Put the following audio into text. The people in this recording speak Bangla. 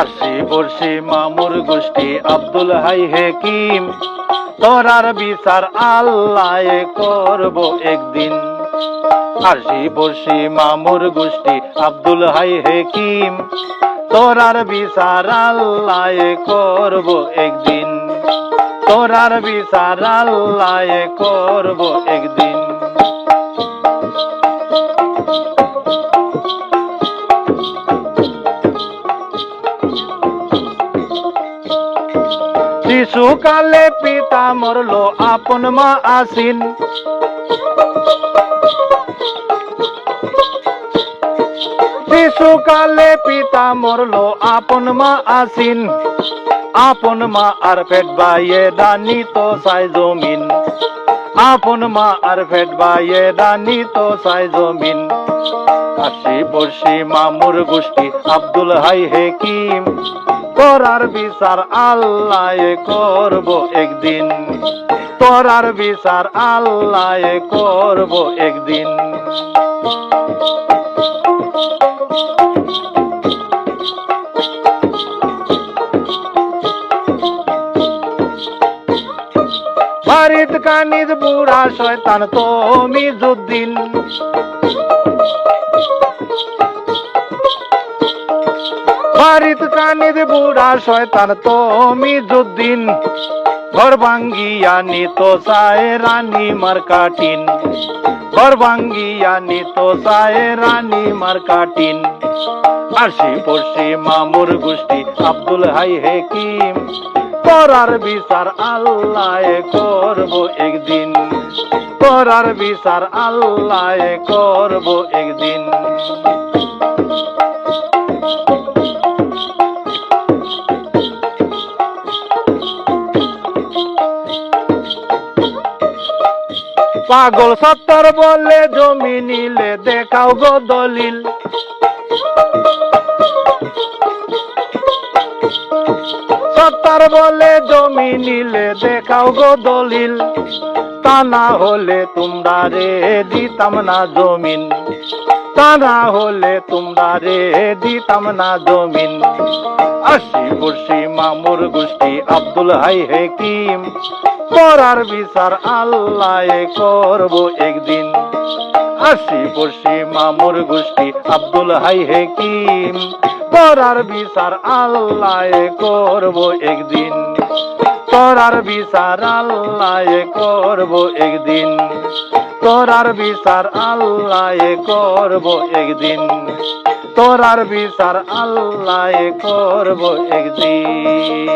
ফার্সি বর্ষি মামুর গোষ্ঠী, আব্দুল হাই হেকিম। তোরার বিচার আল্লাহ করব একদিন। ফার্সি বর্ষি মামুর গোষ্ঠী, আব্দুল হাই হেকিম। তোরার বিচার আল্লাহ করব একদিন। তোরার বিচার আল্লাহ করব একদিন। শিশুকালে পিতা মরলো, আপন মা আসিন শিশুকালে পিতা মরলো, আপন মা আসিন আপন মা আর পেট বাইয়ে দানি তো সাই জমিন। আপন মা আর পেট বাইয়ে দানি তো সাই জমিন। কাশি বর্ষি মামুর গোষ্ঠী, আব্দুল হাই হেকিম তোরার বিচার আল্লাহ করব একদিন। তোরার বিচার আল্লাহ করব একদিন। ফারিদ কানিদ বুড়া শয়তান তুমি যুদ্দিন কানিদ বুড়া শয়তান তুমি যুদ্দিন ঘর ভাঙ্গিয়া নিত চায় রানী মার্কাটিন ঘর ভাঙ্গিয়া নিত রানী মার্কাটিন আশি পড়শি মামুর গোষ্ঠী আব্দুল হাই হেকিম। করার বিচার আল্লাহ করব একদিন। করার বিচার আল্লাহ করব একদিন। পাগল সত্তর বলে জমি নিলে দেখাও গো দলিল। সত্তর বলে জমি নিলে দেখাও গো দলিল। তা না হলে তোমরা রে দিতাম না জমিন। তা না হলে তোমরা রে দিতাম না জমিন। আশি বর্ষি মামুর গোষ্ঠী আব্দুল হাই হেকিম। করার বিচার আল্লাহ করব একদিন। আশি বর্ষি মামুর গোষ্ঠী, আব্দুল হাই হেকিম। করার বিচার আল্লাহ করব একদিন। তোরার বিচার আল্লাহ করব একদিন। তোরার বিচার আল্লাহ করব একদিন। তোরার বিচার আল্লাহ করব একদিন।